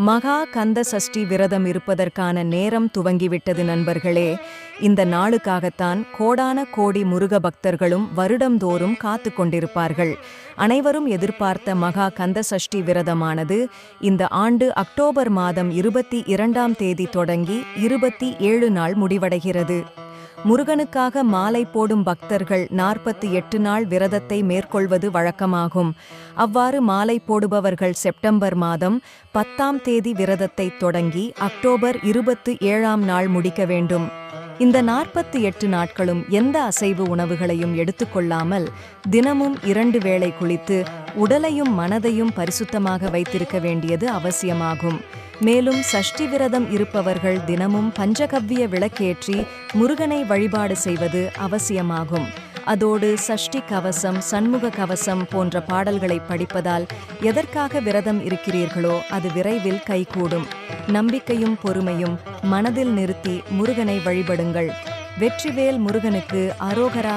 மகா கந்த சஷ்டி விரதம் இருப்பதற்கான நேரம் துவங்கிவிட்டது நண்பர்களே. இந்த நாளுக்காகத்தான் கோடான கோடி முருக பக்தர்களும் வருடம்தோறும் காத்து கொண்டிருப்பார்கள். அனைவரும் எதிர்பார்த்த மகா கந்த சஷ்டி விரதமானது இந்த ஆண்டு அக்டோபர் மாதம் இருபத்தி இரண்டாம் தேதி தொடங்கி இருபத்தி ஏழு நாள் முடிவடைகிறது. முருகனுக்காக மாலை போடும் பக்தர்கள் நாற்பத்தி எட்டு நாள் விரதத்தை மேற்கொள்வது வழக்கமாகும். அவ்வாறு மாலை போடுபவர்கள் செப்டம்பர் மாதம் பத்தாம் தேதி விரதத்தை தொடங்கி அக்டோபர் இருபத்து ஏழாம் நாள் முடிக்க வேண்டும். இந்த நாற்பத்தி எட்டு நாட்களும் எந்த அசைவு உணவுகளையும் எடுத்துக்கொள்ளாமல் தினமும் இரண்டு வேளை குளித்து உடலையும் மனதையும் பரிசுத்தமாக வைத்திருக்க வேண்டியது அவசியமாகும். மேலும் சஷ்டி விரதம் இருப்பவர்கள் தினமும் பஞ்சகவ்ய விளக்கேற்றி முருகனை வழிபாடு செய்வது அவசியமாகும். அதோடு சஷ்டி கவசம் சண்முக கவசம் போன்ற பாடல்களை படிப்பதால் எதற்காக விரதம் இருக்கிறீர்களோ அது விரைவில் கைகூடும். நம்பிக்கையும் பொறுமையும் மனதில் நிறுத்தி முருகனை வழிபடுங்கள். வெற்றிவேல் முருகனுக்கு அரோகரா.